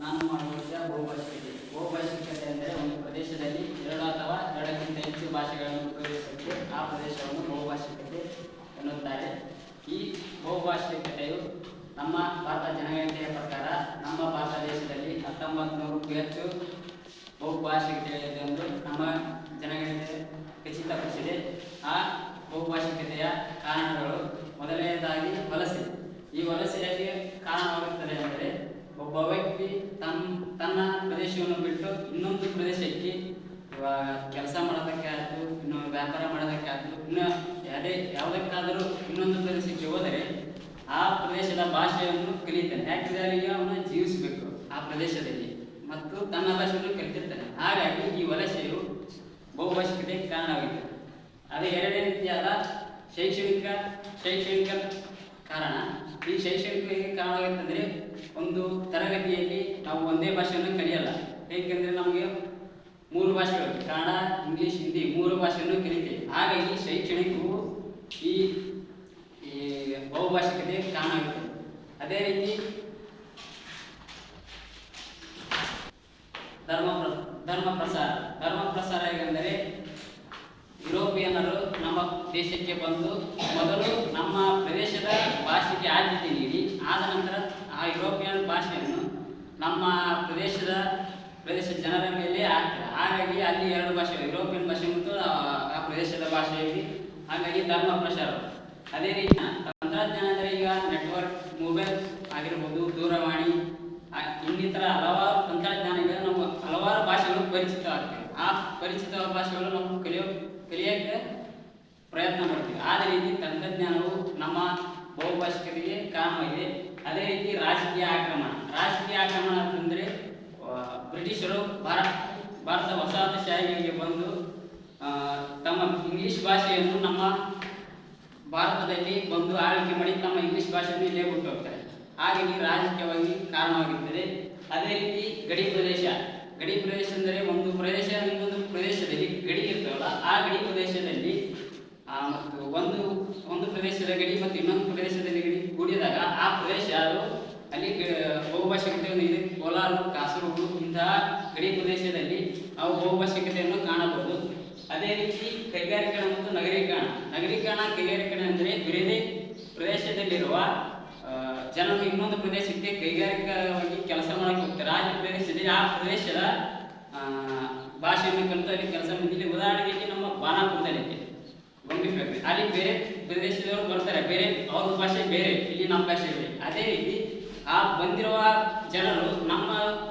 ನಾನು ಮಾಡುವ ಬಹುಭಾಷಿಕತೆ. ಬಹುಭಾಷಿಕತೆ ಅಂದರೆ ಒಂದು ಪ್ರದೇಶದಲ್ಲಿ ಎರಡು ಅಥವಾ ಎರಡಕ್ಕಿಂತ ಹೆಚ್ಚು ಭಾಷೆಗಳನ್ನು ಉಪಯೋಗಿಸುತ್ತೆ ಆ ಪ್ರದೇಶವನ್ನು ಬಹುಭಾಷಿಕತೆ ಎನ್ನುತ್ತಾರೆ. ಈ ಬಹುಭಾಷಿಕತೆಯು ನಮ್ಮ ಭಾರತ ಜನಗಣತಿಯ ಪ್ರಕಾರ ನಮ್ಮ ಭಾರತ ದೇಶದಲ್ಲಿ ಹತ್ತೊಂಬತ್ತು ನೂರಕ್ಕೂ ಹೆಚ್ಚು ಬಹುಭಾಷಿಕತೆಗಳಿದೆ ಎಂದು ನಮ್ಮ ಈ ವಲಸೆಯಲ್ಲಿ ಕಾರಣವಾಗುತ್ತದೆ ಅಂದರೆ ಒಬ್ಬ ವ್ಯಕ್ತಿ ತನ್ನ ತನ್ನ ಪ್ರದೇಶವನ್ನು ಬಿಟ್ಟು ಇನ್ನೊಂದು ಪ್ರದೇಶಕ್ಕೆ ಕೆಲಸ ಮಾಡೋದಕ್ಕೆ ಆಯಿತು ಇನ್ನು ವ್ಯಾಪಾರ ಮಾಡೋದಕ್ಕೆ ಆಯಿತು ಇನ್ನು ಯಾವುದೇ, ಯಾವುದಕ್ಕಾದರೂ ಇನ್ನೊಂದು ಪ್ರದೇಶಕ್ಕೆ ಹೋದರೆ ಆ ಪ್ರದೇಶದ ಭಾಷೆಯನ್ನು ಕಲಿತಾನೆ. ಯಾಕೆಂದರೆ ಅವನು ಜೀವಿಸಬೇಕು ಆ ಪ್ರದೇಶದಲ್ಲಿ ಮತ್ತು ತನ್ನ ಭಾಷೆಯನ್ನು ಕಲಿತಿರ್ತಾನೆ. ಹಾಗಾಗಿ ಈ ವಲಸೆಯು ಬಹುಭಾಷಿಕತೆ ಕಾರಣವಾಗಿದೆ. ಅದು ಎರಡನೇ ರೀತಿಯಾದ ಶೈಕ್ಷಣಿಕ ಶೈಕ್ಷಣಿಕ ಕಾರಣ. ಈ ಶೈಕ್ಷಣಿಕ ಹೇಗೆ ಕಾರಣವಾಗುತ್ತಂದ್ರೆ ಒಂದು ತರಗತಿಯಲ್ಲಿ ನಾವು ಒಂದೇ ಭಾಷೆಯನ್ನು ಕಲಿಯಲ್ಲ. ಏಕೆಂದರೆ ನಮಗೆ ಮೂರು ಭಾಷೆಗಳು ಕನ್ನಡ, ಇಂಗ್ಲಿಷ್, ಹಿಂದಿ ಮೂರು ಭಾಷೆಯನ್ನು ಕಲಿತೇವೆ. ಹಾಗಾಗಿ ಶೈಕ್ಷಣಿಕವು ಈ ಈ ಕಾರಣ ಆಗುತ್ತದೆ ಅದೇ ರೀತಿ ಧರ್ಮ ಪ್ರ- ಧರ್ಮ ಪ್ರಸಾರ. ಧರ್ಮ ಪ್ರಸಾರ ಹೇಗೆಂದರೆ ಯುರೋಪಿಯನ್ನರು ನಮ್ಮ ದೇಶಕ್ಕೆ ಬಂದು ಮೊದಲು ನಮ್ಮ ಪ್ರದೇಶದ ಭಾಷೆಗೆ ಆದ್ಯತೆ ನೀಡಿ, ಆದ ನಂತರ ಆ ಯುರೋಪಿಯನ್ ಭಾಷೆಯನ್ನು ನಮ್ಮ ಪ್ರದೇಶದ, ಪ್ರದೇಶ ಜನರ ಮೇಲೆ ಹಾಕ್ತಾರೆ ಹಾಗಾಗಿ ಅಲ್ಲಿ ಎರಡು ಭಾಷೆ, ಯುರೋಪಿಯನ್ ಭಾಷೆ ಮತ್ತು, ಆ- ಪ್ರದೇಶದ ಭಾಷೆಯಲ್ಲಿ ಹಾಗಾಗಿ ಧರ್ಮ ಪ್ರಚಾರ. ಅದೇ ರೀತಿ ತಂತ್ರಜ್ಞಾನ ಅಂದರೆ ಈಗ ನೆಟ್ವರ್ಕ್ ಮೊಬೈಲ್ ಆಗಿರ್ಬೋದು, ದೂರವಾಣಿ ಇನ್ನಿತರ ಹಲವಾರು ತಂತ್ರಜ್ಞಾನಗಳು ಹಲವಾರು ಭಾಷೆಗಳು ಪರಿಚಿತವಾಗ್ತವೆ ಆ ಪರಿಚಿತ ಭಾಷೆಗಳು ನಾವು ಕಲಿಯೋ ಕಲಿಯೋಕ್ಕೆ ಪ್ರಯತ್ನ ಮಾಡ್ತೀವಿ. ಅದೇ ರೀತಿ ತಂತ್ರಜ್ಞಾನವು ನಮ್ಮ ಬಹುಭಾಷಿಕರಿಗೆ ಕಾರಣವಾಗಿದೆ. ಅದೇ ರೀತಿ ರಾಜಕೀಯ ಆಕ್ರಮಣ. ರಾಜಕೀಯ ಆಕ್ರಮಣ ಅಂತಂದರೆ ಬ್ರಿಟಿಷರು ಭಾರತ ಭಾರತ ವಸಾಹತುಶಾಹಿಗಳಿಗೆ ಬಂದು ತಮ್ಮ ಇಂಗ್ಲಿಷ್ ಭಾಷೆಯನ್ನು ನಮ್ಮ ಭಾರತದಲ್ಲಿ ಬಂದು ಆಳ್ವಿಕೆ ಮಾಡಿ ತಮ್ಮ ಇಂಗ್ಲಿಷ್ ಭಾಷೆಯನ್ನು ಇಲ್ಲೇ ಬಿಟ್ಟು ಹೋಗ್ತಾರೆ. ಹಾಗಾಗಿ ರಾಜಕೀಯವಾಗಿ ಕಾರಣವಾಗಿರ್ತದೆ ಅದೇ ರೀತಿ ಗಡಿ ಪ್ರದೇಶ ಗಡಿ ಪ್ರದೇಶ ಅಂದರೆ ಒಂದು ಪ್ರದೇಶ ಒಂದು ಪ್ರದೇಶದಲ್ಲಿ ಗಡಿ ಇರ್ತಾವಲ್ಲ ಆ ಗಡಿ ಪ್ರದೇಶದಲ್ಲಿ ಆ, ಮತ್ತು ಒಂದು ಒಂದು ಪ್ರದೇಶದ ಗಡಿ ಮತ್ತು ಇನ್ನೊಂದು ಪ್ರದೇಶದಲ್ಲಿ ಗಡಿ ಕೂಡಿದಾಗ ಆ ಪ್ರದೇಶ ಅದು ಅಲ್ಲಿ ಬಹುಭಾಷಿಕತೆಯನ್ನು ಬಹುಭಾಷಿಕತೆ ಇದೆ. ಕೋಲಾರ ಕಾಸರಗೋಡು ಇಂತಹ ಗಡಿ ಪ್ರದೇಶದಲ್ಲಿ ನಾವು ಬಹುಭಾಷಿಕತೆಯನ್ನು ಕಾಣಬಹುದು. ಅದೇ ರೀತಿ ಕೈಗಾರಿಕರಣ ಮತ್ತು ನಗರೀಕರಣ. ನಗರೀಕರಣ ಕೈಗಾರಿಕರಣ ಅಂದರೆ ಬೇರೆ ಪ್ರದೇಶದಲ್ಲಿರುವ ಆ, ಜನರು ಇನ್ನೊಂದು ಪ್ರದೇಶಕ್ಕೆ ಕೈಗಾರಿಕವಾಗಿ ಕೆಲಸ ಮಾಡಕ್ಕೆ ಹೋಗ್ತಾರೆ. ಆ ಪ್ರದೇಶದಲ್ಲಿ ಆ ಪ್ರದೇಶದ ಆ, ಭಾಷೆಯನ್ನು ಕಲಿತು ಅಲ್ಲಿ ಕೆಲಸ ಇಲ್ಲಿ ಉದಾಹರಣೆಗೆ ಇಲ್ಲಿ ನಮ್ಮ ಬಾನಾಪುರದಲ್ಲಿ ಇದೆ ಗೊಂಬಿ ಫ್ಯಾಕ್ಟ್ರಿ ಅಲ್ಲಿ ಬೇರೆ ಪ್ರದೇಶದವರು ಬರ್ತಾರೆ. ಬೇರೆ ಅವ್ರ ಭಾಷೆ ಬೇರೆ ಇಲ್ಲಿ ನಮ್ಮ ಭಾಷೆ ಬೇರೆ. ಅದೇ ರೀತಿ ಆ ಬಂದಿರುವ ಜನರು ನಮ್ಮ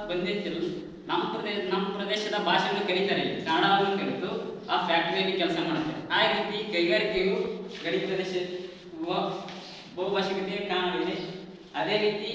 ಬಂದಿದ್ದರು. ನಮ್ಮ ಪ್ರದೇಶ ನಮ್ಮ ಪ್ರದೇಶದ ಭಾಷೆಯನ್ನು ಕಲಿತಾರೆ. ಕನ್ನಡವನ್ನು ಕಲಿತು ಆ ಫ್ಯಾಕ್ಟ್ರಿಯಲ್ಲಿ ಕೆಲಸ ಮಾಡ್ತಾರೆ ಆ ರೀತಿ ಕೈಗಾರಿಕೆಯು ಗಡಿ ಪ್ರದೇಶ ಬಹುಭಾಷಿಕತೆಯ ಕಾರಣವಿದೆ. ಅದೇ ರೀತಿ